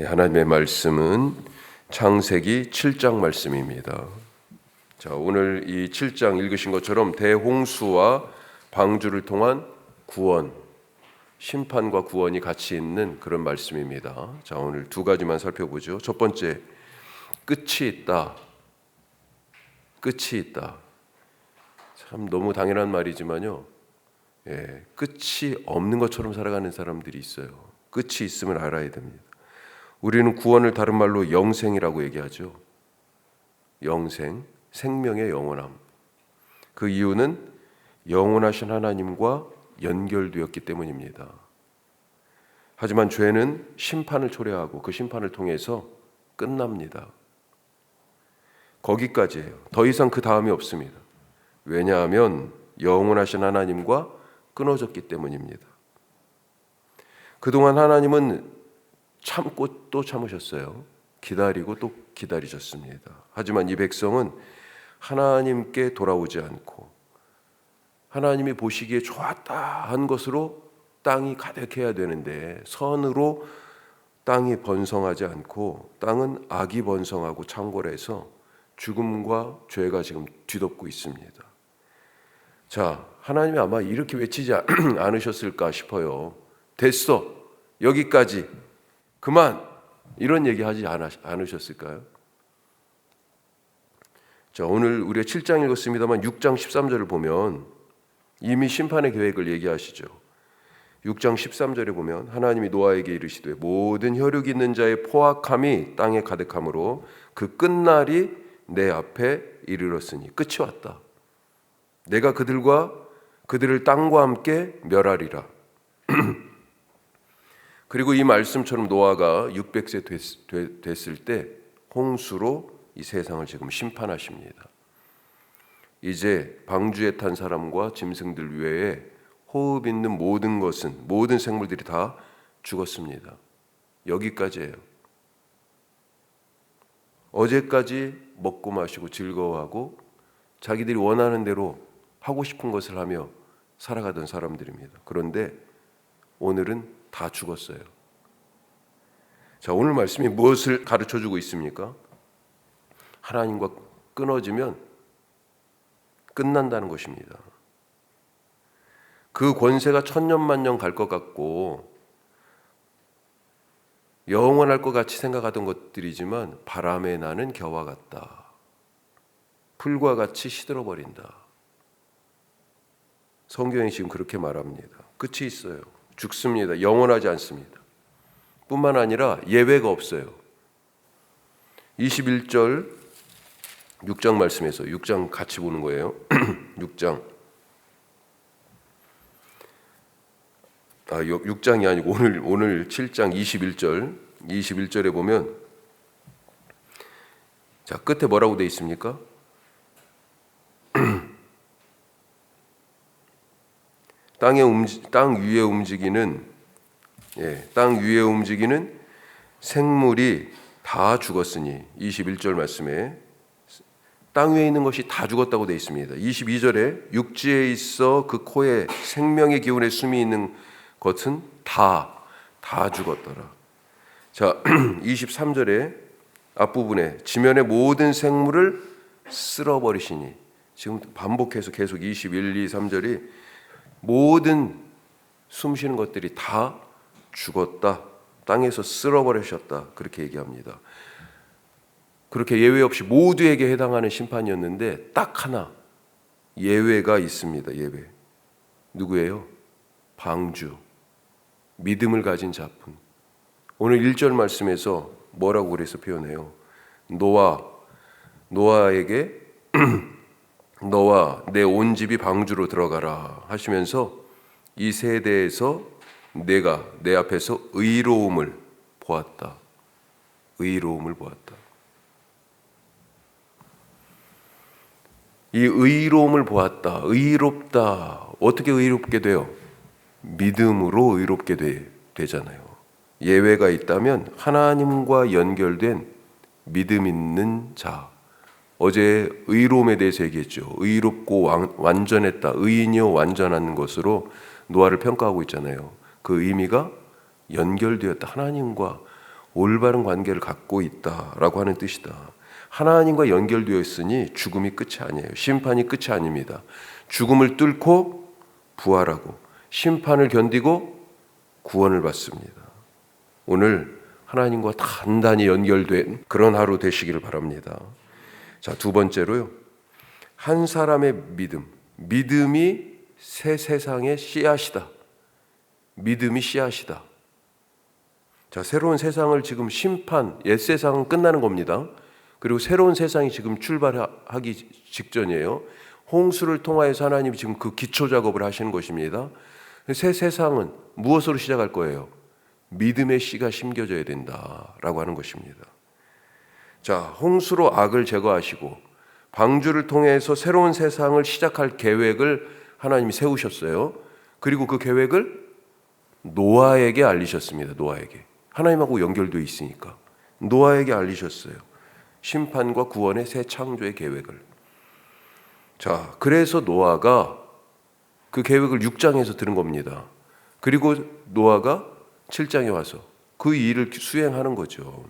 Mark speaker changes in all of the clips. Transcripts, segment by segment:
Speaker 1: 예, 하나님의 말씀은 창세기 7장 말씀입니다. 자, 오늘 이 7장 읽으신 것처럼 대홍수와 방주를 통한 구원, 심판과 구원이 같이 있는 그런 말씀입니다. 자, 오늘 두 가지만 살펴보죠. 첫 번째, 끝이 있다. 끝이 있다. 참 너무 당연한 말이지만요. 예, 끝이 없는 것처럼 살아가는 사람들이 있어요. 끝이 있음을 알아야 됩니다. 우리는 구원을 다른 말로 영생이라고 얘기하죠. 영생, 생명의 영원함. 그 이유는 영원하신 하나님과 연결되었기 때문입니다. 하지만 죄는 심판을 초래하고 그 심판을 통해서 끝납니다. 거기까지예요. 더 이상 그 다음이 없습니다. 왜냐하면 영원하신 하나님과 끊어졌기 때문입니다. 그동안 하나님은 참고 또 참으셨어요. 기다리고 또 기다리셨습니다. 하지만 이 백성은 하나님께 돌아오지 않고 하나님이 보시기에 좋았다 한 것으로 땅이 가득해야 되는데 선으로 땅이 번성하지 않고 땅은 악이 번성하고 창궐해서 죽음과 죄가 지금 뒤덮고 있습니다. 자, 하나님이 아마 이렇게 외치지 않으셨을까 싶어요. 됐어. 여기까지. 그만. 이런 얘기 하지 않으셨을까요? 자, 오늘 우리가 7장 읽었습니다만 6장 13절을 보면 이미 심판의 계획을 얘기하시죠. 6장 13절에 보면 하나님이 노아에게 이르시되 모든 혈육 있는 자의 포악함이 땅에 가득함으로 그 끝날이 내 앞에 이르렀으니 끝이 왔다. 내가 그들과 그들을 땅과 함께 멸하리라. 그리고 이 말씀처럼 노아가 600세 됐, 됐을 때 홍수로 이 세상을 지금 심판하십니다. 이제 방주에 탄 사람과 짐승들 외에 호흡 있는 모든 것은 모든 생물들이 다 죽었습니다. 여기까지예요. 어제까지 먹고 마시고 즐거워하고 자기들이 원하는 대로 하고 싶은 것을 하며 살아가던 사람들입니다. 그런데 오늘은 다 죽었어요. 자, 오늘 말씀이 무엇을 가르쳐 주고 있습니까? 하나님과 끊어지면 끝난다는 것입니다. 그 권세가 천년만년 갈 것 같고 영원할 것 같이 생각하던 것들이지만 바람에 나는 겨와 같다. 풀과 같이 시들어 버린다. 성경이 지금 그렇게 말합니다. 끝이 있어요. 죽습니다. 영원하지 않습니다. 뿐만 아니라 예외가 없어요. 21절 6장 말씀에서 6장 같이 보는 거예요. 6장 아 6장이 아니고 오늘 오늘 7장 21절 21절에 보면 자 끝에 뭐라고 돼 있습니까? 땅에 움직, 땅 위에 움직이는 예, 땅 위에 움직이는 생물이 다 죽었으니 21절 말씀에 땅 위에 있는 것이 다 죽었다고 되어 있습니다. 22절에 육지에 있어 그 코에 생명의 기운에 숨이 있는 것은 다, 다 죽었더라. 자, 23절에 앞부분에 지면의 모든 생물을 쓸어버리시니 지금 반복해서 계속 21, 2, 3절이 모든 숨쉬는 것들이 다 죽었다. 땅에서 쓸어버리셨다. 그렇게 얘기합니다. 그렇게 예외 없이 모두에게 해당하는 심판이었는데 딱 하나 예외가 있습니다. 예외. 누구예요? 방주. 믿음을 가진 자분. 오늘 1절 말씀에서 뭐라고 그래서 표현해요? 노아 노아에게 너와 내 온 집이 방주로 들어가라 하시면서 이 세대에서 내가 내 앞에서 의로움을 보았다. 의로움을 보았다. 이 의로움을 보았다. 의롭다. 어떻게 의롭게 돼요? 믿음으로 의롭게 되, 되잖아요. 예외가 있다면 하나님과 연결된 믿음 있는 자. 어제 의로움에 대해서 얘기했죠. 의롭고 완, 완전했다. 의인이요 완전한 것으로 노아를 평가하고 있잖아요. 그 의미가 연결되었다. 하나님과 올바른 관계를 갖고 있다라고 하는 뜻이다. 하나님과 연결되어 있으니 죽음이 끝이 아니에요. 심판이 끝이 아닙니다. 죽음을 뚫고 부활하고 심판을 견디고 구원을 받습니다. 오늘 하나님과 단단히 연결된 그런 하루 되시기를 바랍니다. 자, 두 번째로요. 한 사람의 믿음. 믿음이 새 세상의 씨앗이다. 믿음이 씨앗이다. 자, 새로운 세상을 지금 심판, 옛 세상은 끝나는 겁니다. 그리고 새로운 세상이 지금 출발하기 직전이에요. 홍수를 통하여서 하나님이 지금 그 기초 작업을 하시는 것입니다. 새 세상은 무엇으로 시작할 거예요? 믿음의 씨가 심겨져야 된다라고 하는 것입니다. 자, 홍수로 악을 제거하시고 방주를 통해서 새로운 세상을 시작할 계획을 하나님이 세우셨어요. 그리고 그 계획을 노아에게 알리셨습니다. 노아에게. 하나님하고 연결되어 있으니까. 노아에게 알리셨어요. 심판과 구원의 새 창조의 계획을. 자, 그래서 노아가 그 계획을 6장에서 들은 겁니다. 그리고 노아가 7장에 와서 그 일을 수행하는 거죠.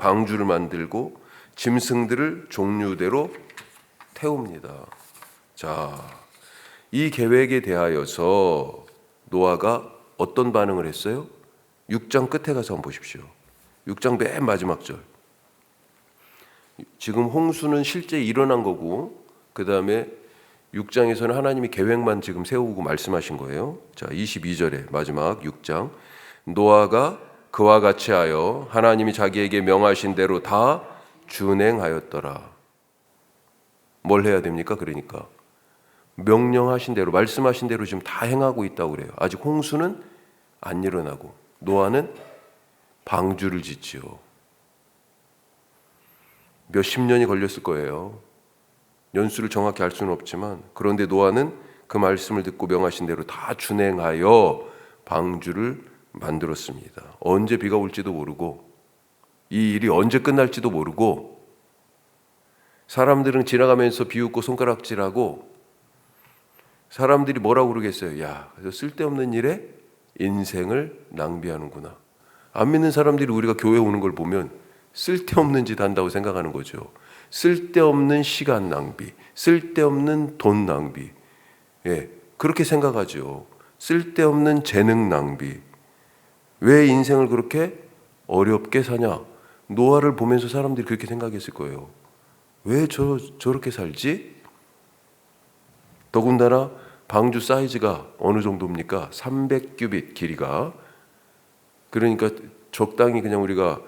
Speaker 1: 방주를 만들고 짐승들을 종류대로 태웁니다. 자, 이 계획에 대하여서 노아가 어떤 반응을 했어요? 6장 끝에 가서 한번 보십시오. 6장 맨 마지막 절. 지금 홍수는 실제 일어난 거고 그 다음에 6장에서는 하나님이 계획만 지금 세우고 말씀하신 거예요. 자, 22절에 마지막 6장. 노아가 그와 같이 하여 하나님이 자기에게 명하신 대로 다 준행하였더라. 뭘 해야 됩니까? 그러니까 명령하신 대로 말씀하신 대로 지금 다 행하고 있다고 그래요. 아직 홍수는 안 일어나고 노아는 방주를 짓지요. 몇십 년이 걸렸을 거예요. 연수를 정확히 알 수는 없지만 그런데 노아는 그 말씀을 듣고 명하신 대로 다 준행하여 방주를 만들었습니다. 언제 비가 올지도 모르고 이 일이 언제 끝날지도 모르고 사람들은 지나가면서 비웃고 손가락질하고 사람들이 뭐라고 그러겠어요? 야, 쓸데없는 일에 인생을 낭비하는구나. 안 믿는 사람들이 우리가 교회 오는 걸 보면 쓸데없는 짓 한다고 생각하는 거죠. 쓸데없는 시간 낭비, 쓸데없는 돈 낭비. 예, 그렇게 생각하죠. 쓸데없는 재능 낭비. 왜 인생을 그렇게 어렵게 사냐? 노아를 보면서 사람들이 그렇게 생각했을 거예요. 왜 저, 저렇게 살지? 더군다나 방주 사이즈가 어느 정도입니까? 300규빗 길이가. 그러니까 적당히 그냥 우리가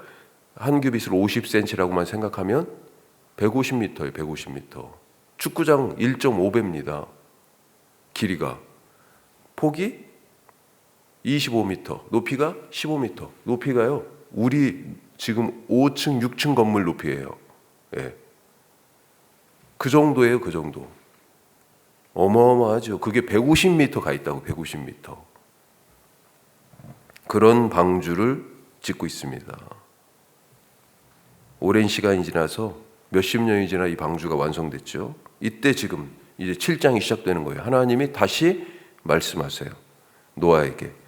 Speaker 1: 한 규빗을 50cm라고만 생각하면 150m예요, 150m. 축구장 1.5배입니다. 길이가. 폭이 25m, 높이가 15m. 높이가요. 우리 지금 5층, 6층 건물 높이예요. 예. 그 정도예요, 그 정도. 어마어마하죠. 그게 150m 가 있다고, 150m. 그런 방주를 짓고 있습니다. 오랜 시간이 지나서 몇십 년이 지나 이 방주가 완성됐죠. 이때 지금 이제 7장이 시작되는 거예요. 하나님이 다시 말씀하세요. 노아에게.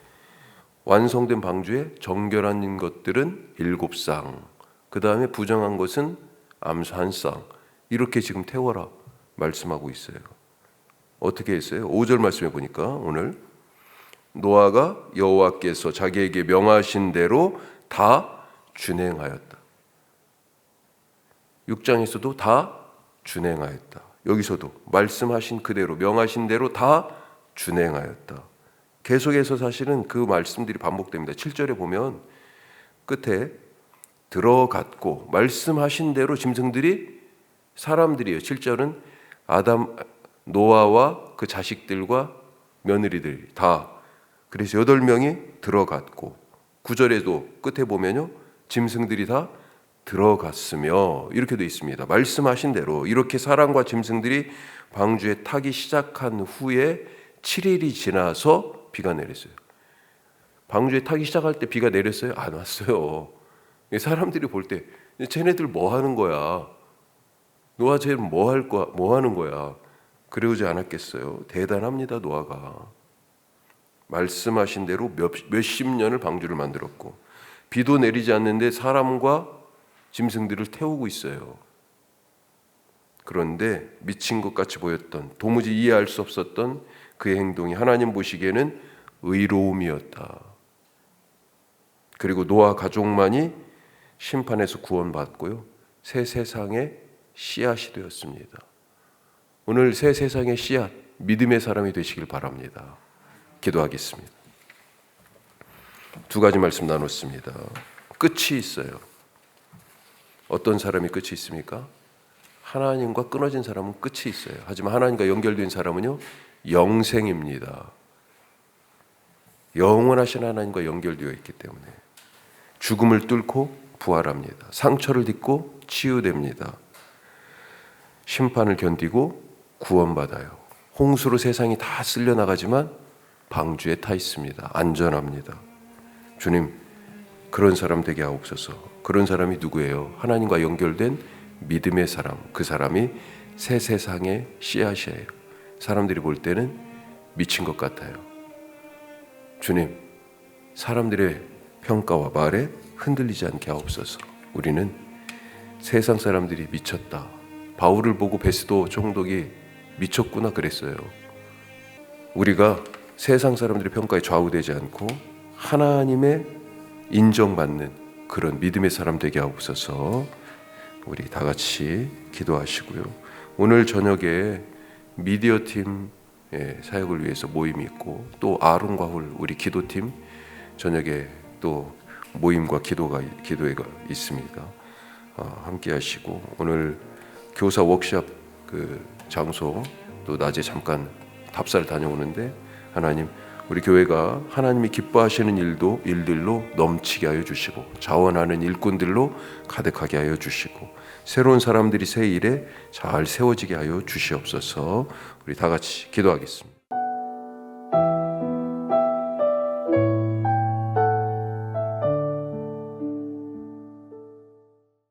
Speaker 1: 완성된 방주에 정결한 것들은 일곱 쌍, 그 다음에 부정한 것은 암수 한 쌍, 이렇게 지금 태워라 말씀하고 있어요. 어떻게 했어요? 5절 말씀해 보니까 오늘 노아가 여호와께서 자기에게 명하신 대로 다 준행하였다. 6장에서도 다 준행하였다. 여기서도 말씀하신 그대로 명하신 대로 다 준행하였다. 계속해서 사실은 그 말씀들이 반복됩니다. 7절에 보면 끝에 들어갔고 말씀하신 대로 짐승들이 사람들이에요. 7절은 아담 노아와 그 자식들과 며느리들이 다 그래서 여덟 명이 들어갔고 9절에도 끝에 보면요. 짐승들이 다 들어갔으며 이렇게 돼 있습니다. 말씀하신 대로 이렇게 사람과 짐승들이 방주에 타기 시작한 후에 7일이 지나서 비가 내렸어요. 방주에 타기 시작할 때 비가 내렸어요? 안 왔어요. 사람들이 볼 때 쟤네들 뭐 하는 거야? 노아 쟤는 뭐할 거야? 뭐 하는 거야? 그러지 않았겠어요. 대단합니다, 노아가. 말씀하신 대로 몇, 몇십 년을 방주를 만들었고 비도 내리지 않는데 사람과 짐승들을 태우고 있어요. 그런데 미친 것 같이 보였던 도무지 이해할 수 없었던 그의 행동이 하나님 보시기에는 의로움이었다. 그리고 노아 가족만이 심판에서 구원받고요. 새 세상의 씨앗이 되었습니다. 오늘 새 세상의 씨앗, 믿음의 사람이 되시길 바랍니다. 기도하겠습니다. 두 가지 말씀 나눴습니다. 끝이 있어요. 어떤 사람이 끝이 있습니까? 하나님과 끊어진 사람은 끝이 있어요. 하지만 하나님과 연결된 사람은요, 영생입니다. 영원하신 하나님과 연결되어 있기 때문에 죽음을 뚫고 부활합니다. 상처를 딛고 치유됩니다. 심판을 견디고 구원받아요. 홍수로 세상이 다 쓸려 나가지만 방주에 타 있습니다. 안전합니다. 주님, 그런 사람 되게 하옵소서. 그런 사람이 누구예요? 하나님과 연결된 믿음의 사람. 그 사람이 새 세상의 씨앗이에요. 사람들이 볼 때는 미친 것 같아요. 주님, 사람들의 평가와 말에 흔들리지 않게 하옵소서. 우리는 세상 사람들이 미쳤다. 바울을 보고 베스도 총독이 미쳤구나 그랬어요. 우리가 세상 사람들의 평가에 좌우되지 않고 하나님의 인정받는 그런 믿음의 사람 되게 하옵소서. 우리 다 같이 기도하시고요. 오늘 저녁에 미디어 팀 예, 사역을 위해서 모임이 있고 또 아론과 홀 우리 기도팀 저녁에 또 모임과 기도가 기도회가 있습니다. 어, 함께 하시고 오늘 교사 워크샵 그 장소 또 낮에 잠깐 답사를 다녀오는데 하나님 우리 교회가 하나님이 기뻐하시는 일도 일들로 넘치게 하여 주시고 자원하는 일꾼들로 가득하게 하여 주시고 새로운 사람들이 새 일에 잘 세워지게 하여 주시옵소서. 우리 다 같이 기도하겠습니다.